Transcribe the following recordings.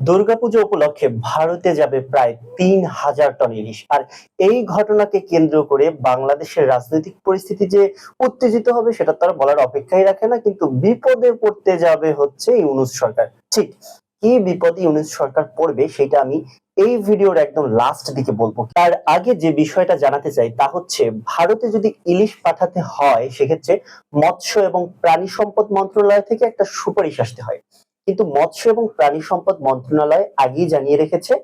দুর্গাপুজো উপলক্ষে ভারতে যাবে প্রায় তিন হাজার টন ইলিশ। আর এই ঘটনাকে কেন্দ্র করে বাংলাদেশের রাজনৈতিক পরিস্থিতি যে উত্তেজিত হবে, সেটা তারা বলার অপেক্ষাই রাখে না, কিন্তু বিপদে পড়তে যাবে হচ্ছে ইউনুস সরকার। ঠিক কি বিপদে ইউনুস সরকার পড়বে, সেটা আমি এই ভিডিওর একদম লাস্ট দিকে বলব। তার আগে যে বিষয়টা জানাতে চাই, তা হচ্ছে ভারতে যদি ইলিশ পাঠাতে হয়, সেক্ষেত্রে মৎস্য এবং প্রাণী সম্পদ মন্ত্রণালয় থেকে একটা সুপারিশ আসতে হয়। কিন্তু মৎস্য এবং প্রাণী সম্পদ মন্ত্রণালয় আগেই জানিয়ে রেখেছে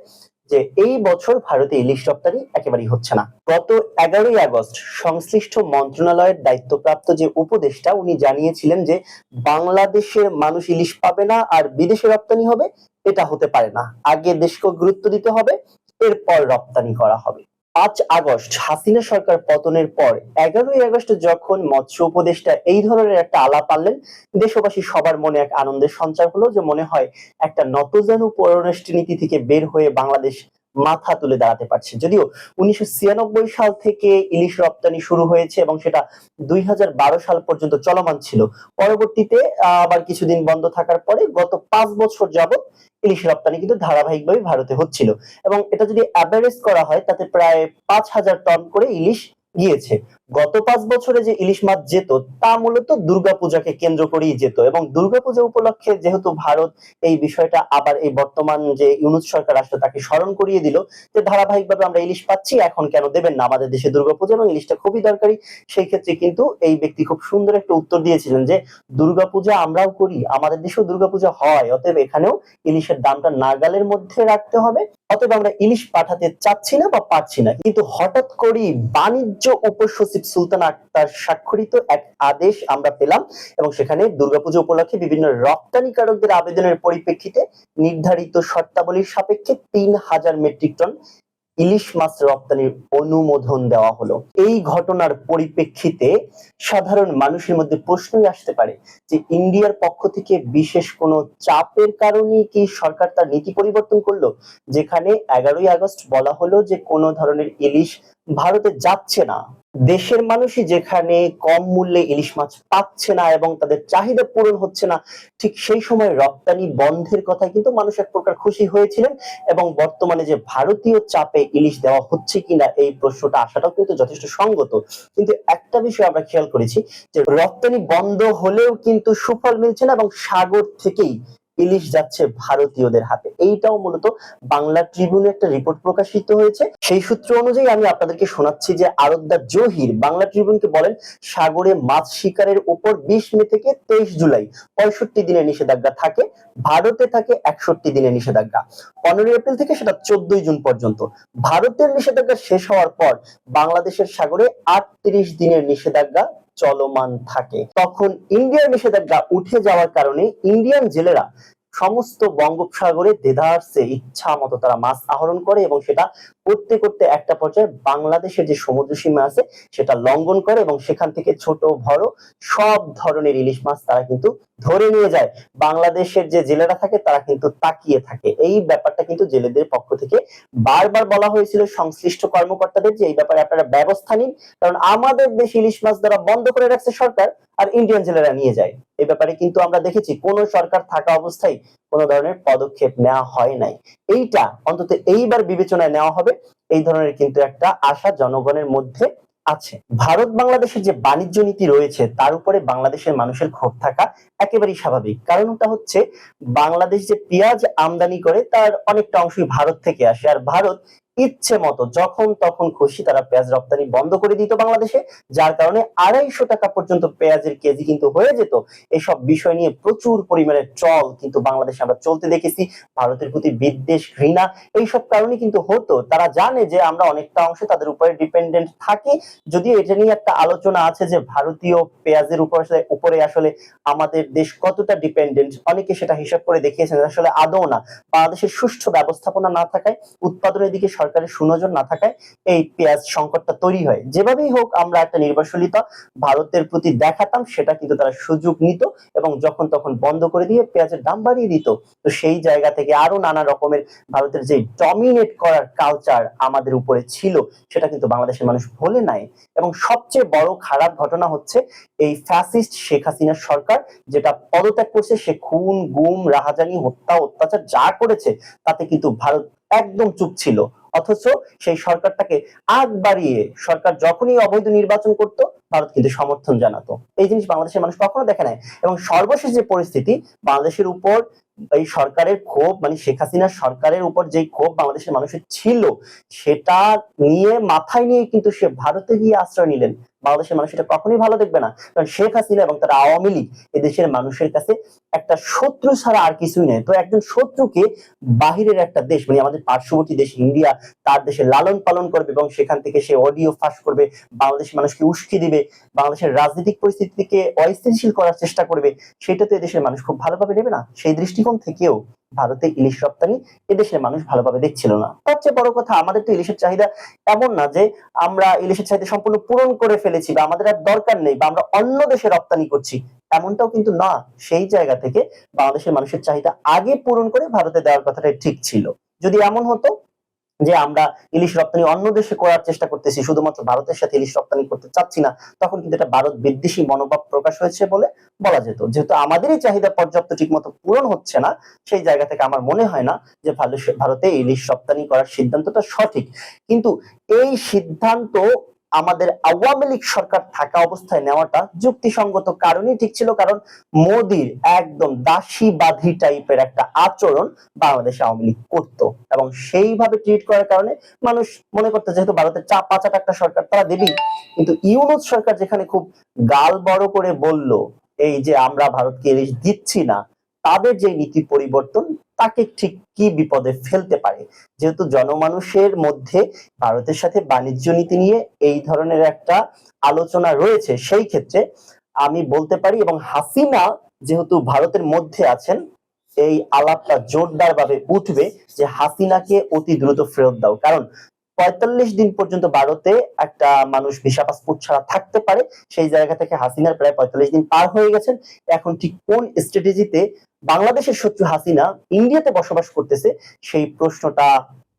যে এই বছর ভারতে ইলিশ রপ্তানি একেবারেই হচ্ছে না। গত এগারোই আগস্ট সংশ্লিষ্ট মন্ত্রণালয়ের দায়িত্বপ্রাপ্ত যে উপদেষ্টা, উনি জানিয়েছিলেন যে বাংলাদেশের মানুষ ইলিশ পাবে না আর বিদেশে রপ্তানি হবে, এটা হতে পারে না। আগে দেশকে গুরুত্ব দিতে হবে, এরপর রপ্তানি করা হবে। পাঁচ আগস্ট হাসিনা সরকার পতনের পর এগারোই আগস্ট যখন মৎস্য উপদেষ্টা এই ধরনের একটা আলাপ আনলেন, দেশবাসী সবার মনে এক আনন্দের সঞ্চার হলো যে মনে হয় একটা নতজানু পররাষ্ট্র নীতি থেকে বের হয়ে বাংলাদেশ মাথা তুলে দাঁড়াতে পারছে। যদিও উনিশশো সাল থেকে ইলিশ রপ্তানি শুরু হয়েছে এবং সেটা দুই হাজার বারো সাল পর্যন্ত চলমান ছিল। পরবর্তীতে আবার কিছুদিন বন্ধ থাকার পরে গত পাঁচ বছর যাবৎ ইলিশ রপ্তানি কিন্তু ধারাবাহিকভাবে ভারতে হচ্ছিল। এবং এটা যদি অ্যাভারেজ করা হয়, তাতে প্রায় পাঁচ হাজার টন করে ইলিশ গিয়েছে। গত পাঁচ বছরে যে ইলিশ মাছ যেত, তা মূলত দুর্গাপূজাকে কেন্দ্র করেই যেত এবং দুর্গাপূজা উপলক্ষে যেহেতু ভারত এই বিষয়টা আবার এই বর্তমান যে ইউনুস সরকার আসলো, তাকে স্মরণ করিয়ে দিল যে ধারাবাহিকভাবে আমরা ইলিশ পাচ্ছি, এখন কেন দেবেন না? আমাদের দেশে দুর্গাপূজা এবং ইলিশটা খুবই দরকারি। সেই ক্ষেত্রে কিন্তু এই ব্যক্তি খুব সুন্দর একটা উত্তর দিয়েছিলেন যে, দুর্গাপূজা আমরাও করি, আমাদের দেশেও দুর্গাপূজা হয়, অতএব এখানেও ইলিশের দামটা নাগালের মধ্যে রাখতে হবে, অতএব আমরা ইলিশ পাঠাতে চাচ্ছি না বা পারছি না। কিন্তু হঠাৎ করেই বাণিজ্য উপসচিব সুলতান আক্তার স্বাক্ষরিত এক আদেশ আমরা পেলাম এবং সেখানে দুর্গাপুজো উপলক্ষে বিভিন্ন রপ্তানিকারকদের আবেদনের পরিপ্রেক্ষিতে নির্ধারিত শর্তাবলীর সাপেক্ষে তিন হাজার মেট্রিক টন ইলিশ মাছ রপ্তানির অনুমোদন দেওয়া হলো। এই ঘটনার পরিপ্রেক্ষিতে সাধারণ মানুষের মধ্যে প্রশ্নই আসতে পারে যে ইন্ডিয়ার পক্ষ থেকে বিশেষ কোনো চাপের কারণে কি সরকার তার নীতি পরিবর্তন করল? যেখানে এগারোই আগস্ট বলা হলো যে কোনো ধরনের ইলিশ ভারতে যাচ্ছে না। দেশের মানুষই যেখানে কম মূল্যে ইলিশ মাছ পাচ্ছে না এবং তাদের চাহিদা পূরণ হচ্ছে না, ঠিক সেই সময় রপ্তানি বন্ধের কথায় কিন্তু মানুষ এক প্রকার খুশি হয়েছিলেন এবং বর্তমানে যে ভারতীয় চাপে ইলিশ দেওয়া হচ্ছে কিনা এই প্রশ্নটা আসাটাও কিন্তু যথেষ্ট সঙ্গত। কিন্তু একটা বিষয় আমরা খেয়াল করেছি যে রপ্তানি বন্ধ হলেও কিন্তু সুফল মিলছে না এবং সাগর থেকেই ইলিশ যাচ্ছে ভারতীয়দের হাতে। এইটাও মূলত বাংলা ট্রিবিউনে একটা রিপোর্ট প্রকাশিত হয়েছে। সেই সূত্র অনুযায়ী আমি আপনাদেরকে শোনাচ্ছি যে আরবদা জহির বাংলা ট্রিবিউনকে বলেন, সাগরে মাছ শিকারের উপর বিশ মে থেকে তেইশ জুলাই পঁয়ষট্টি দিনের নিষেধাজ্ঞা থাকে, ভারতে থাকে একষট্টি দিনের নিষেধাজ্ঞা। পনেরোই এপ্রিল থেকে সেটা চোদ্দই জুন পর্যন্ত। ভারতের নিষেধাজ্ঞা শেষ হওয়ার পর বাংলাদেশের সাগরে আটত্রিশ দিনের নিষেধাজ্ঞা চলমান থাকে। তখন ইন্ডিয়ার নিষেধাজ্ঞা উঠে যাওয়ার কারণে ইন্ডিয়ান জেলেরা সমস্ত বঙ্গোপসাগরে দেদারসে ইচ্ছা মতো তারা মাছ আহরণ করে এবং সেটা করতে করতে একটা পর্যায়ে বাংলাদেশের যে সমুদ্র সীমা আছে, সেটা লঙ্ঘন করে এবং সেখান থেকে ছোট বড় সব ধরনের ইলিশ মাছ তারা কিন্তু ধরে নিয়ে যায়। বাংলাদেশের যে জেলেরা থাকে, তারা কিন্তু তাকিয়ে থাকে। এই ব্যাপারটা কিন্তু জেলেদের পক্ষ থেকে বারবার বলা হয়েছিল। সংশ্লিষ্ট কর্মকর্তাদের যে এই ব্যাপারে আপনারা ব্যবস্থা নিন, কারণ আমাদের দেশ ইলিশ মাছ দ্বারা বন্ধ করে রাখছে সরকার আর ইন্ডিয়ান জেলেরা নিয়ে যায়। এই ব্যাপারে কিন্তু আমরা দেখেছি, কোন সরকার থাকা অবস্থায় কোনো ধরনের পদক্ষেপ নেওয়া হয় নাই। এইটা অন্তত এইবার বিবেচনায় নেওয়া হবে। এই ধরনের কিন্তু একটা আশা জনগণের মধ্যে আছে। ভারত বাংলাদেশের যে বাণিজ্য নীতি রয়েছে, তার উপরে বাংলাদেশের মানুষের ক্ষোভ থাকা একেবারেই স্বাভাবিক। কারণটা হচ্ছে, বাংলাদেশ যে পেঁয়াজ আমদানি করে, তার অনেকটা অংশই ভারত থেকে আসে। আর ভারত ইচ্ছে মতো, যখন তখন খুশি তারা পেঁয়াজ রপ্তানি বন্ধ করে দিত বাংলাদেশে, যার কারণে আড়াইশো টাকা পর্যন্ত পেঁয়াজের কেজি কিন্তু হয়ে যেত। এসব বিষয় নিয়ে প্রচুর পরিমাণে ট্রল কিন্তু বাংলাদেশে আমরা চলতে দেখেছি। ভারতের প্রতি বিদ্বেষ, ঘৃণা, এইসব কারণে কিন্তু হতো। তারা জানে যে আমরা অনেকটা অংশে তাদের উপরে ডিপেন্ডেন্ট থাকি। যদিও এটা নিয়ে একটা আলোচনা আছে যে ভারতীয় পেঁয়াজের উপর উপরে আসলে আমাদের দেশ কতটা ডিপেন্ডেন্ট অনেকে সেটা হিসাব করে দেখিয়েছেন আসলে আদৌ না। বাংলাদেশের সুষ্ঠু ব্যবস্থাপনা না থাকায় উৎপাদনের দিকে সরকারের সুনজর না থাকায় এই পেঁয়াজ সংকটটা তৈরি হয়। যেভাবেই হোক, আমরা একটা নির্ভরশীলতা ভারতের প্রতি দেখাতাম, সেটা কিন্তু তারা সুযোগ নিত এবং যখন তখন বন্ধ করে দিয়ে পেঁয়াজের দাম বাড়িয়ে দিত। তো সেই জায়গা থেকে আরও নানা রকমের ভারতের যে ডমিনেট করার কালচার আমাদের উপরে ছিল, সেটা কিন্তু বাংলাদেশের মানুষ ভোলে নাই। এবং সবচেয়ে বড় খারাপ ঘটনা হচ্ছে এই ফ্যাসিস্ট শেখ হাসিনার সরকার, যেটা পদত্যাগ করছে, সে খুন, গুম, রাহাজানি, হত্যা, অত্যাচার যা করেছে, তাতে কিন্তু ভারত একদম চুপ ছিল। অথচ সেই সরকারটাকে আগ বাড়িয়ে সরকার যখনই অবৈধ নির্বাচন করত ভারত কিন্তু সমর্থন জানাতো। এই জিনিস বাংলাদেশের মানুষ কখনো দেখে নাই। এবং সর্বশেষ যে পরিস্থিতি, বাংলাদেশের উপর এই সরকারের ক্ষোভ মানে শেখ হাসিনার সরকারের উপর যে ক্ষোভ বাংলাদেশের মানুষের ছিল, সেটা নিয়ে মাথায় নিয়ে কিন্তু সে ভারতে গিয়ে আশ্রয় নিলেন। বাংলাদেশের মানুষ এটা কখনোই ভালো দেখবে না। কারণ শেখ হাসিনা এবং তার আওয়ামী লীগ এদেশের মানুষের কাছে একটা শত্রু ছাড়া আর কিছুই নেই। তো একজন শত্রুকে বাহিরের একটা দেশ মানে আমাদের পার্শ্ববর্তী দেশ ইন্ডিয়া, তার দেশে লালন পালন করবে এবং সেখান থেকে সে অডিও ফাঁস করবে। বাংলাদেশের মানুষকে উস্কি দিবে। বাংলাদেশের রাজনৈতিক পরিস্থিতিকে অস্থিতিশীল করার চেষ্টা করবে, সেটা তো এদেশের মানুষ খুব ভালোভাবে নেবে না। সেই দৃষ্টিকোণ থেকেও ভারতে ইলিশ রপ্তানি এদেশের মানুষ ভালোভাবে দেখছিল না। তার চেয়ে বড় কথা, আমাদের তো ইলিশের চাহিদা এমন না যে আমরা ইলিশের চাহিদা সম্পূর্ণ পূরণ করে ফেলেছি বা আমাদের আর দরকার নেই বা আমরা অন্য দেশে রপ্তানি করছি। এমনটাও কিন্তু না। সেই জায়গা থেকে বাংলাদেশের মানুষের চাহিদা আগে পূরণ করে ভারতে দেওয়ার কথাটাই ঠিক ছিল। যদি এমন হতো যে আমরা ইলিশ রপ্তানি অন্য দেশে করার চেষ্টা করতেছি, শুধুমাত্র ভারতের সাথে ইলিশ রপ্তানি করতে চাচ্ছি না, তখন কিন্তু এটা ভারত বিদ্বেষী মনোভাব প্রকাশ হয়েছে বলে বলা যেত। যেহেতু আমাদেরই চাহিদা পর্যাপ্ত ঠিক মতো পূরণ হচ্ছে না, সেই জায়গা থেকে আমার মনে হয় না যে ভারতে ইলিশ রপ্তানি করার সিদ্ধান্তটা সঠিক। কিন্তু এই সিদ্ধান্ত আমাদের আওয়ামী লীগ সরকার থাকা অবস্থায় নেওয়াটা যুক্তিসঙ্গত কারণই ঠিক ছিল, কারণ মোদির একদম দাসী বাধি টাইপের একটা আচরণ বাংলাদেশ আওয়ামী লীগ করত। এবং সেইভাবে ট্রিট করার কারণে মানুষ মনে করতে যেহেতু ভারতের চা পাচাট একটা সরকার, তারা দেবেই। কিন্তু ইউনুস সরকার যেখানে খুব গাল বড় করে বলল, এই যে আমরা ভারতকে ইলিশ দিচ্ছি না, তাদের যে নীতি পরিবর্তন তাকে ঠিক কি বিপদে ফেলতে পারে? যেহেতু জনমানুষের মধ্যে ভারতের সাথে বাণিজ্য নীতি নিয়ে এই ধরনের একটা আলোচনা রয়েছে, সেই ক্ষেত্রে আমি বলতে পারি এবং হাসিনা যেহেতু ভারতের মধ্যে আছেন, এই আলাপটা জোরদার ভাবে উঠবে যে হাসিনাকে অতি দ্রুত ফেরত দাও। কারণ পঁয়তাল্লিশ দিন পর্যন্ত ভারতে একটা মানুষ ভিসা পাসপোর্ট ছাড়া থাকতে পারে। সেই জায়গা থেকে হাসিনার প্রায় পঁয়তাল্লিশ দিন পার হয়ে গেছেন। এখন ঠিক কোন স্ট্র্যাটেজিতে বাংলাদেশের শত্রু হাসিনা ইন্ডিয়াতে বসবাস করতেছে, সেই প্রশ্নটা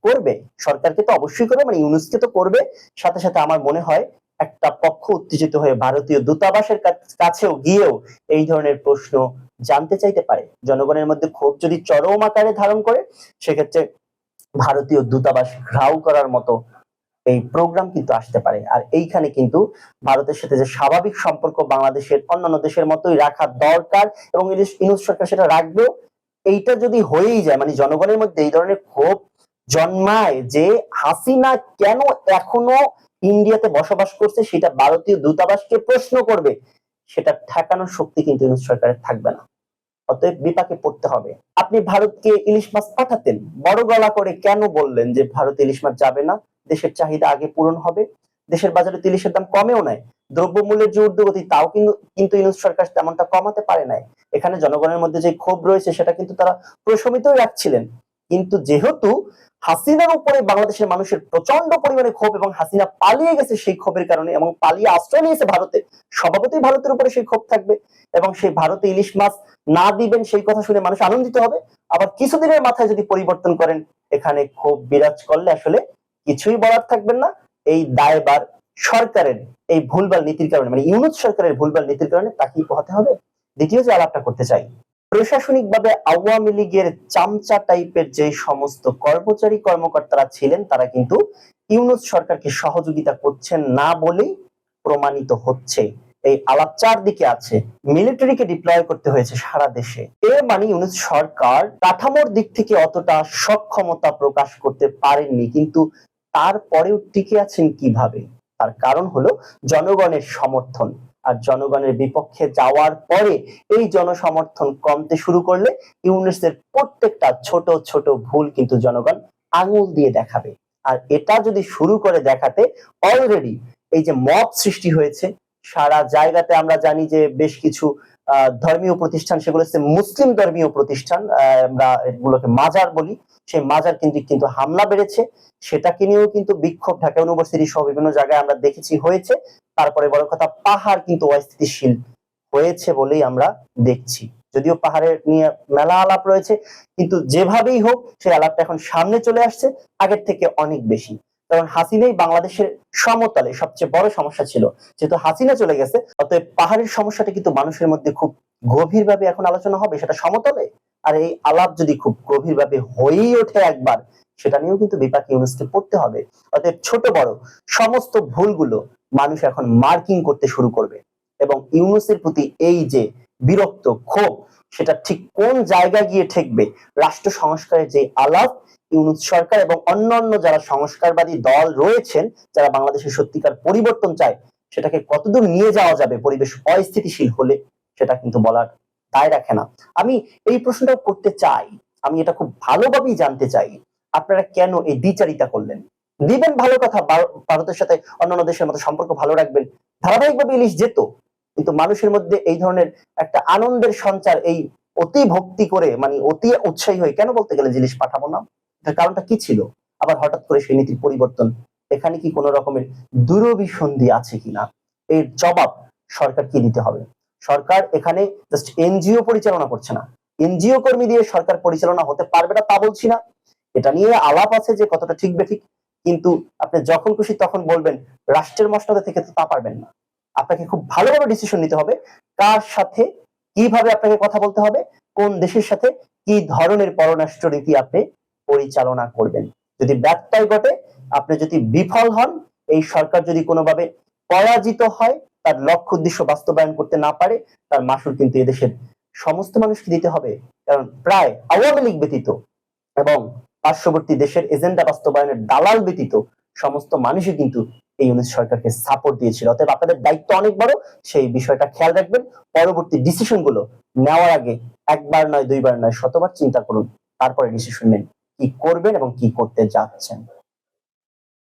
করবে। সরকারকে তো অবশ্যই করবে মানে ইউনুসকে তো করবে। সাথে সাথে আমার মনে হয় একটা পক্ষ উত্তেজিত হয়ে ভারতীয় দূতাবাসের কাছেও গিয়েও এই ধরনের প্রশ্ন জানতে চাইতে পারে। জনগণের মধ্যে ক্ষোভ যদি চরম আকারে ধারণ করে, সেক্ষেত্রে ভারতীয় দূতাবাস ঘ্রাও করার মতো এই প্রোগ্রাম কিন্তু আসতে পারে। আর এইখানে কিন্তু ভারতের সাথে যে স্বাভাবিক সম্পর্ক বাংলাদেশের অন্যান্য দেশের মতোই রাখা দরকার এবং ইউনুস সরকার সেটা রাখবেও, এইটা যদি হয়েই যায় মানে জনগণের মধ্যে এই ধরনের ক্ষোভ জন্মায় যে হাসিনা কেন এখনও ইন্ডিয়াতে বসবাস করছে, সেটা ভারতীয় দূতাবাসকে প্রশ্ন করবে, সেটা ঠেকানোর শক্তি কিন্তু ইউনুস সরকারের থাকবে না। অতএব বিপাকে পড়তে হবে। আপনি ভারতকে ইলিশ মাছ পাঠাতেন। বড় গলা করে কেন বললেন যে ভারত ইলিশ মাছ যাবে না? দেশের চাহিদা আগে পূরণ হবে। দেশের বাজারে তো ইলিশের দাম কমেও নাই। দ্রব্যমূল্যের যে ঊর্ধ্বগতি, তাও কিন্তু কিন্তু সরকার তেমনটা কমাতে পারে নাই। এখানে জনগণের মধ্যে যে ক্ষোভ রয়েছে, সেটা কিন্তু তারা প্রশমিতই রাখছিলেন। কিন্তু যেহেতু হাসিনার উপরে বাংলাদেশের মানুষের প্রচণ্ড পরিমাণে ক্ষোভ এবং হাসিনা পালিয়ে গেছে সেই ক্ষোভের কারণে এবং পালিয়ে আশ্রয় নিয়েছে ভারতে। স্বভাবতই ভারতের উপরে সেই ক্ষোভ থাকবে এবং সেই ভারতে ইলিশ মাছ না দিবেন সেই কথা শুনে মানুষ আনন্দিত হবে। আবার কিছুদিনের মাথায় যদি পরিবর্তন করেন, এখানে ক্ষোভ বিরাজ করলে আসলে কিছুই বলার থাকবেন না। এই দায়বার সরকারের, এই ভুলভাল নীতির কারণে মানে ইউনুস সরকারের ভুলভাল নীতির কারণে তাকেই পোহাতে হবে। দ্বিতীয় যে আলাপটা করতে চাই প্রশাসনিকভাবে আওয়ামী লীগের চামচা টাইপের যে সমস্ত কর্মচারী, কর্মকর্তারা ছিলেন, তারা কিন্তু ইউনুস সরকারকে সহযোগিতা করছেন না বলেই প্রমাণিত হচ্ছে। এই আলাপ চারদিকে আছে। মিলিটারিকে ডিপ্লয় করতে হয়েছে সারা দেশে। এর মানে ইউনুস সরকার কাঠামোর দিক থেকে অতটা সক্ষমতা প্রকাশ করতে পারেননি, কিন্তু তারপরেও টিকে আছেন কীভাবে? তার কারণ হলো জনগণের সমর্থন। আর জনগণের বিপক্ষে যাওয়ার পরে এই জনসমর্থন কমতে শুরু করলে ইউনিসের প্রত্যেকটা ছোট ছোট ভুল কিন্তু জনগণ আঙুল দিয়ে দেখাবে। আর এটা যদি শুরু করে দেখাতে অলরেডি এই যে মত সৃষ্টি হয়েছে, সারা জায়গাতে আমরা জানি যে বেশ কিছু ধর্মীয় প্রতিষ্ঠান, সেগুলো হচ্ছে মুসলিম ধর্মীয় প্রতিষ্ঠান আমরা এগুলোকে মাজার বলি। সেই মাজার কিন্তু কিন্তু হামলা বেড়েছে। সেটাকে নিয়েও কিন্তু বিক্ষোভ। ঢাকা ইউনিভার্সিটি সহ বিভিন্ন জায়গায় আমরা দেখেছি হয়েছে। তারপরে বড় কথা, পাহাড় কিন্তু অস্থিতিশীল হয়েছে বলেই আমরা দেখছি। যদিও পাহাড়ের নিয়ে মেলা আলাপ রয়েছে, কিন্তু যেভাবেই হোক, সেই আলাপটা এখন সামনে চলে আসছে, আগের থেকে অনেক বেশি। কারণ হাসিনাই বাংলাদেশের সমতলে সবচেয়ে বড় সমস্যা ছিল। যেহেতু হাসিনা চলে গেছে, অতএব পাহাড়ের সমস্যাটা কিন্তু মানুষের মধ্যে খুব গভীরভাবে এখন আলোচনা হবে, সেটা সমতলে। আর এই আলাপ যদি খুব গভীরভাবে হয়েই ওঠে একবার, সেটা নিয়েও কিন্তু বিপাক ইউনুসকে পড়তে হবে। অতএব ছোট বড়, সমস্ত ভুলগুলো মানুষ এখন মার্কিং করতে শুরু করবে। এবং ইউনুসের প্রতি এই যে বিরক্ত ক্ষোভ, সেটা ঠিক কোন জায়গায় গিয়ে ঠেকবে, রাষ্ট্র সংস্কারের যে আলাপ ইউনুস সরকার এবং অন্যান্য যারা সংস্কারবাদী দল রয়েছেন, যারা বাংলাদেশের সত্যিকার পরিবর্তন চায়, সেটাকে কতদূর নিয়ে যাওয়া যাবে, পরিবেশ অস্থিতিশীল হলে, সেটা কিন্তু বলার দায় রাখে না। আমি এই প্রশ্নটা করতে চাই, আমি এটা খুব ভালোভাবেই জানতে চাই, আপনারা কেন এই দ্বিচারিতা করলেন? দিবেন ভালো কথা, ভার- ভারতের সাথে অন্যান্য দেশের মতো সম্পর্ক ভালো রাখবেন, ধারাবাহিকভাবে ইলিশ যেত, কিন্তু মানুষের মধ্যে এই ধরনের একটা আনন্দের সঞ্চার, এই অতি ভক্তি করে মানে অতি উৎসাহী হয়ে কেন বলতে গেলে জিনিস পাঠাবো না? এটার কারণটা কি ছিল? আবার হঠাৎ করে সেই নীতির পরিবর্তন, এখানে কি কোনো রকমের দূরভিসন্ধি আছে কিনা? এর জবাব সরকারকে দিতে হবে? সরকার এখানে জাস্ট এনজিও পরিচালনা করছে না। এনজিও কর্মী দিয়ে সরকার পরিচালনা হতে পারবে না তা বলছি না। এটা নিয়ে আলাপ আছে যে কতটা ঠিক বেঠিক কিন্তু আপনি যখন খুশি তখন বলবেন, রাষ্ট্রের মসনদে থেকে তো তা পারবেন না। আপনাকে খুব ভালোভাবে ডিসিশন নিতে হবে, কার সাথে কীভাবে আপনাকে কথা বলতে হবে, কোন দেশের সাথে কি ধরনের পররাষ্ট্র নীতি আপনি পরিচালনা করবেন। যদি ব্যত্যয় ঘটে, আপনি যদি বিফল হন, এই সরকার যদি কোনোভাবে পরাজিত হয়, তার লক্ষ্য উদ্দেশ্য বাস্তবায়ন করতে না পারে, তার মাসুল কিন্তু এদেশের সমস্ত মানুষকে দিতে হবে। কারণ প্রায় আওয়ামী লীগ ব্যতীত এবং পার্শ্ববর্তী দেশের এজেন্ডা বাস্তবায়নের দালাল ব্যতীত সমস্ত মানুষই কিন্তু এই ইউনিট সরকারকে সাপোর্ট দিয়েছিল। অতএব আপনাদের দায়িত্ব অনেক বড়, সেই বিষয়টা খেয়াল রাখবেন। পরবর্তী ডিসিশনগুলো নেওয়ার আগে একবার নয়, দুইবার নয়, শতবার চিন্তা করুন। তারপরে ডিসিশন নেন। কি করবেন এবং কি করতে যাচ্ছেন?